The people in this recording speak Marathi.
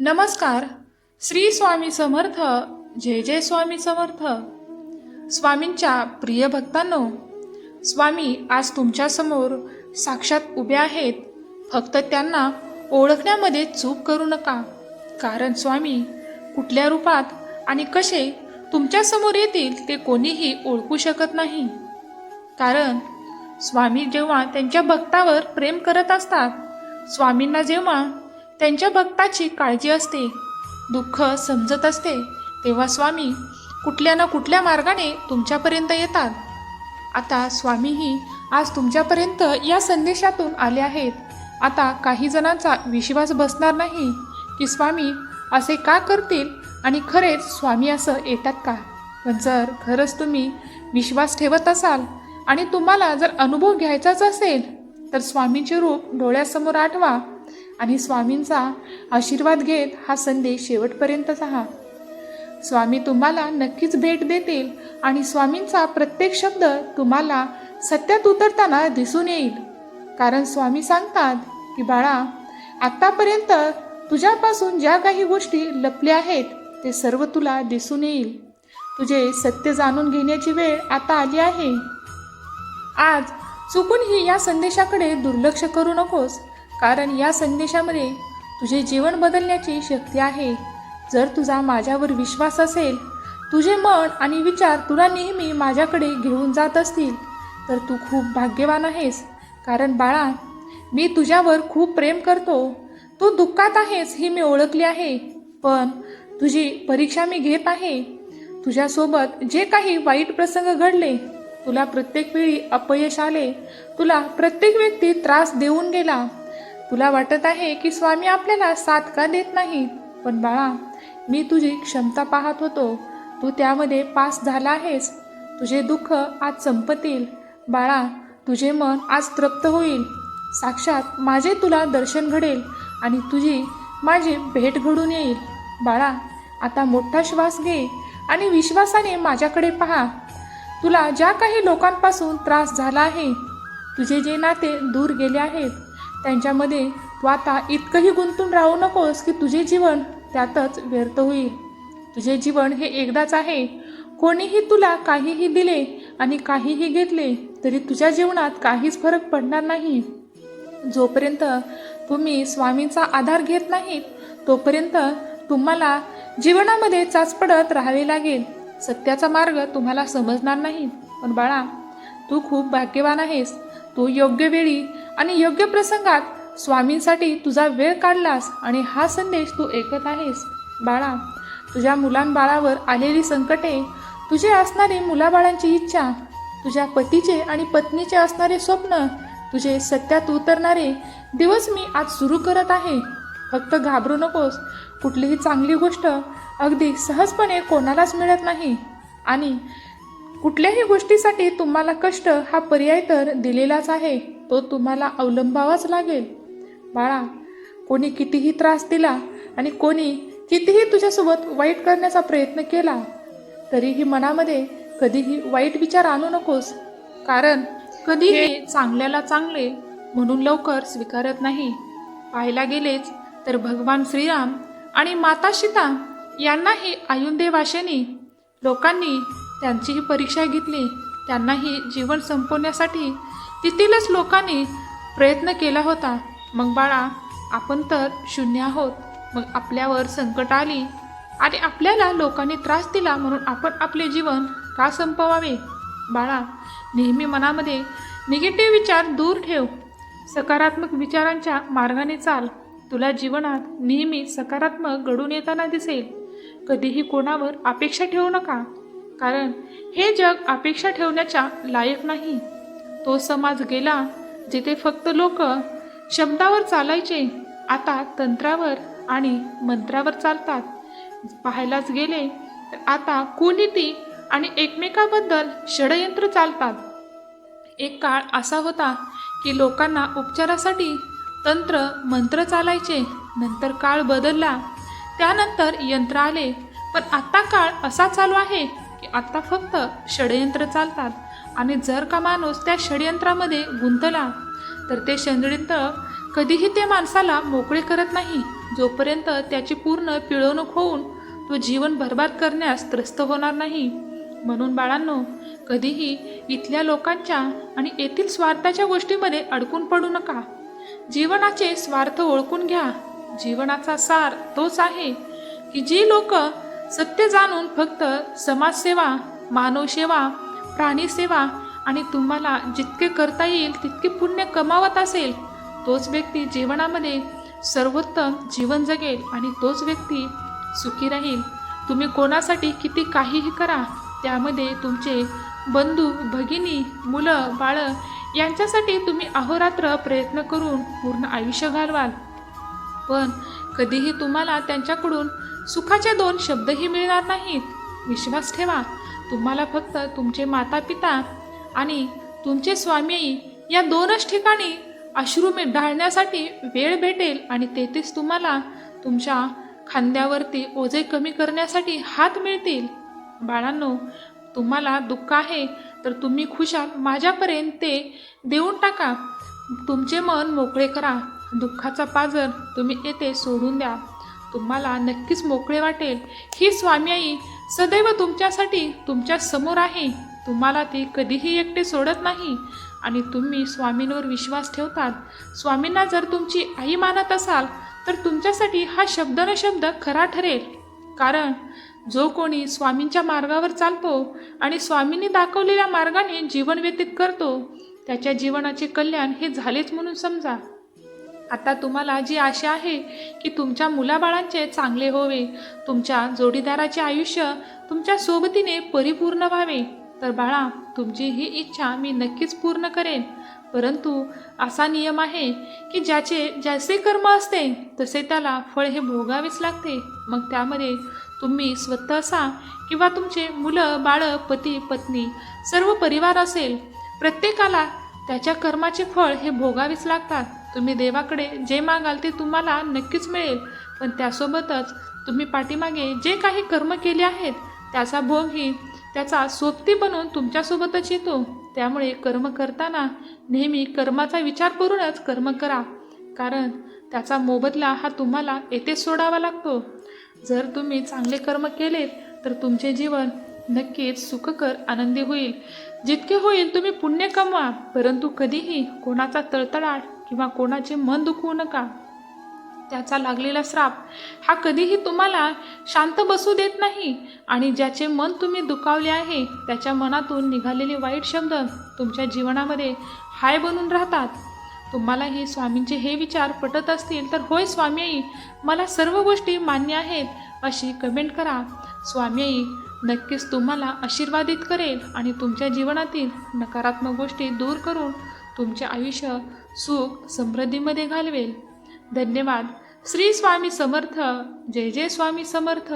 नमस्कार. श्री स्वामी समर्थ जय जय स्वामी समर्थ. स्वामींच्या प्रिय भक्तांनो स्वामी आज तुमच्यासमोर साक्षात उभे आहेत. फक्त त्यांना ओळखण्यामध्ये चूक करू नका. कारण स्वामी कुठल्या रूपात आणि कसे तुमच्यासमोर येतील ते कोणीही ओळखू शकत नाही. कारण स्वामी जेव्हा त्यांच्या भक्तावर प्रेम करत असतात स्वामींना जेव्हा त्यांच्या भक्ताची काळजी असते दुःख समजत असते तेव्हा स्वामी कुठल्या ना कुठल्या मार्गाने तुमच्यापर्यंत येतात. आता स्वामीही आज तुमच्यापर्यंत या संदेशातून आले आहेत. आता काही जणांचा विश्वास बसणार नाही की स्वामी असे का करतील आणि खरेच स्वामी असं येतात का? पण जर खरंच तुम्ही विश्वास ठेवत असाल आणि तुम्हाला जर अनुभव घ्यायचाच असेल तर स्वामींचे रूप डोळ्यासमोर आठवा. आणि स्वामींचा आशीर्वाद घेत हा संदेश शेवटपर्यंत राहा स्वामी तुम्हाला नक्कीच भेट देतील आणि स्वामींचा प्रत्येक शब्द तुम्हाला सत्यात उतरताना दिसून येईल. कारण स्वामी सांगतात की बाळा आत्तापर्यंत तुझ्यापासून ज्या काही गोष्टी लपल्या आहेत ते सर्व तुला दिसून येईल. तुझे सत्य जाणून घेण्याची वेळ आता आली आहे. आज चुकूनही या संदेशाकडे दुर्लक्ष करू नकोस. कारण या संदेशामध्ये तुझे जीवन बदलण्याची शक्ती आहे. जर तुझा माझ्यावर विश्वास असेल तुझे मन आणि विचार तुला नेहमी माझ्याकडे घेऊन जात असतील तर तू खूप भाग्यवान आहेस. कारण बाळा मी तुझ्यावर खूप प्रेम करतो. तू दुःखात आहेस ही मी ओळखली आहे. पण तुझी परीक्षा मी घेत आहे. तुझ्यासोबत जे काही वाईट प्रसंग घडले तुला प्रत्येक वेळी अपयश आले तुला प्रत्येक व्यक्ती त्रास देऊन गेला. तुला वाटत आहे की स्वामी आपल्याला साथ का देत नाहीत पण बाळा मी तुझी क्षमता पाहत होतो. तू त्यामध्ये पास झाला आहेस. तुझे दुःख आज संपतील. बाळा तुझे मन आज तृप्त होईल. साक्षात माझे तुला दर्शन घडेल आणि तुझी माझी भेट घडून येईल. बाळा आता मोठा श्वास घे आणि विश्वासाने माझ्याकडे पहा. तुला ज्या काही लोकांपासून त्रास झाला आहे तुझे जे नाते दूर गेले आहेत त्यांच्यामध्ये तू आता इतकंही गुंतून राहू नकोस की तुझे जीवन त्यातच व्यर्थ होईल. तुझे जीवन हे एकदाच आहे. कोणीही तुला काहीही दिले आणि काहीही घेतले तरी तुझ्या जीवनात काहीच फरक पडणार नाही. जोपर्यंत तुम्ही स्वामींचा आधार घेत नाहीत तोपर्यंत तुम्हाला जीवनामध्ये चाचपडत राहावे लागेल. सत्याचा मार्ग तुम्हाला समजणार नाही. पण बाळा तू खूप भाग्यवान आहेस. तू योग्य वेळी आणि योग्य प्रसंगात स्वामींसाठी तुझा वेळ काढलास आणि हा संदेश तू ऐकत आहेस. बाळा तुझ्या मुलांबाळावर आलेली संकटे तुझे असणारे मुलाबाळांची इच्छा तुझ्या पतीचे आणि पत्नीचे असणारे स्वप्न तुझे सत्यात उतरणारे दिवस मी आज सुरू करत आहे. फक्त घाबरू नकोस. कुठलीही चांगली गोष्ट अगदी सहजपणे कोणालाच मिळत नाही. आणि कुठल्याही गोष्टीसाठी तुम्हाला कष्ट हा पर्याय तर दिलेलाच आहे. तो तुम्हाला अवलंबावाच लागेल. बाळा कोणी कितीही त्रास दिला आणि कोणी कितीही तुझ्यासोबत वाईट करण्याचा प्रयत्न केला तरीही मनामध्ये कधीही वाईट विचार आणू नकोस. कारण कधीही चांगल्याला चांगले म्हणून लवकर स्वीकारत नाही. पाहायला गेलेच तर भगवान श्रीराम आणि माता सीता यांनाही भाषेने लोकांनी त्यांचीही परीक्षा घेतली त्यांनाही जीवन संपवण्यासाठी तेथीलच लोकांनी प्रयत्न केला होता. मग बाळा आपण तर शून्य आहोत. मग आपल्यावर संकट आली आणि आपल्याला लोकांनी त्रास दिला म्हणून आपण आपले जीवन का संपवावे? बाळा नेहमी मनामध्ये निगेटिव्ह विचार दूर ठेव. सकारात्मक विचारांच्या मार्गाने चाल. तुला जीवनात नेहमी सकारात्मक घडून येताना दिसेल. कधीही कोणावर अपेक्षा ठेवू नका. कारण हे जग अपेक्षा ठेवण्याच्या लायक नाही. तो समाज गेला जिथे फक्त लोक शब्दावर चालायचे आता तंत्रावर आणि मंत्रावर चालतात. पाहायलाच गेले तर आता कुनीती आणि एकमेकाबद्दल षडयंत्र चालतात. एक काळ असा होता की लोकांना उपचारासाठी तंत्र मंत्र चालायचे. नंतर काळ बदलला. त्यानंतर यंत्र आले. पण आता काळ असा चालू आहे की फक्त षडयंत्र चालतात. आणि जर का माणूस त्या षडयंत्रामध्ये गुंतला तर ते षडयंत्र कधीही ते माणसाला मोकळे करत नाही. जोपर्यंत त्याची पूर्ण पिळवणूक होऊन तो जीवन बर्बाद करण्यास त्रस्त होणार नाही. म्हणून बाळांनो कधीही इथल्या लोकांच्या आणि येथील स्वार्थाच्या गोष्टीमध्ये अडकून पडू नका. जीवनाचे स्वार्थ ओळखून घ्या. जीवनाचा सार तोच आहे की जी लोक सत्य जाणून फक्त समाजसेवा मानवसेवा प्राणीसेवा आणि तुम्हाला जितके करता येईल तितके पुण्य कमावत असेल तोच व्यक्ती जीवनामध्ये सर्वोत्तम जीवन जगेल आणि तोच व्यक्ती सुखी राहील. तुम्ही कोणासाठी किती काहीही करा त्यामध्ये तुमचे बंधू भगिनी मुलं बाळं यांच्यासाठी तुम्ही अहोरात्र प्रयत्न करून पूर्ण आयुष्य घालवाल. पण कधीही तुम्हाला त्यांच्याकडून सुखाचे दोन शब्दही मिळणार नाहीत. विश्वास ठेवा. तुम्हाला फक्त तुमचे माता पिता आणि तुमचे स्वामी या दोनच ठिकाणी अश्रू मी ढाळण्यासाठी वेळ भेटेल आणि तेथेच तुम्हाला तुमच्या खांद्यावरती ओझे कमी करण्यासाठी हात मिळतील. बाळांनो तुम्हाला दुःख आहे तर तुम्ही खुशाल. माझ्यापर्यंत ते देऊन टाका. तुमचे मन मोकळे करा. दुःखाचा पाजर तुम्ही येथे सोडून द्या. तुम्हाला नक्कीच मोकळे वाटेल. ही स्वामी आई सदैव तुमच्यासाठी तुमच्यासमोर आहे. तुम्हाला ती कधीही एकटे सोडत नाही. आणि तुम्ही स्वामींवर विश्वास ठेवतात. स्वामींना जर तुमची आई मानत असाल तर तुमच्यासाठी हा शब्द न शब्द खरा ठरेल. कारण जो कोणी स्वामींच्या मार्गावर चालतो आणि स्वामींनी दाखवलेल्या मार्गाने जीवन व्यतीत करतो त्याच्या जीवनाचे कल्याण हे झालेच म्हणून समजा. आता तुम्हाला जी आशा आहे की तुमच्या मुलाबाळांचे चांगले होवे तुमच्या जोडीदाराचे आयुष्य तुमच्या सोबतीने परिपूर्ण व्हावे तर बाळा तुमची ही इच्छा मी नक्कीच पूर्ण करेन. परंतु असा नियम आहे की ज्याचे जसे कर्म असते तसे त्याला फळ हे भोगावेच लागते. मग त्यामध्ये तुम्ही स्वतः असा किंवा तुमचे मुलं बाळं पती पत्नी सर्व परिवार असेल प्रत्येकाला त्याच्या कर्माचे फळ हे भोगावेच लागतात. तुम्ही देवाकडे जे मागाल ते तुम्हाला नक्कीच मिळेल. पण त्यासोबतच तुम्ही पाठीमागे जे काही कर्म केले आहेत त्याचा भोगही त्याचा सोबती बनून तुमच्यासोबतच येतो. त्यामुळे कर्म करताना नेहमी कर्माचा विचार करूनच कर्म करा. कारण त्याचा मोबदला हा तुम्हाला येथेच सोडावा लागतो. जर तुम्ही चांगले कर्म केलेत तर तुमचे जीवन नक्कीच सुखकर आनंदी होईल. जितके होईल तुम्ही पुण्य कमवा परंतु कधीही कोणाचा तळतळाट किंवा कोणाचे मन दुखवू नका. त्याचा लागलेला श्राप हा कधीही तुम्हाला शांत बसू देत नाही आणि ज्याचे मन तुम्ही दुखावले आहे त्याच्या मनातून निघालेले वाईट शब्द तुमच्या जीवनामध्ये हाय बनून राहतात. तुम्हाला हे स्वामींचे हे विचार पटत असतील तर होय स्वामी मला सर्व गोष्टी मान्य आहेत अशी कमेंट करा. स्वामी नक्कीच तुम्हाला आशीर्वादित करेल आणि तुमच्या जीवनातील नकारात्मक गोष्टी दूर करून तुमचे आयुष्य सुख समृद्धीमध्ये घालवेल. धन्यवाद. श्री स्वामी समर्थ. जय जय स्वामी समर्थ.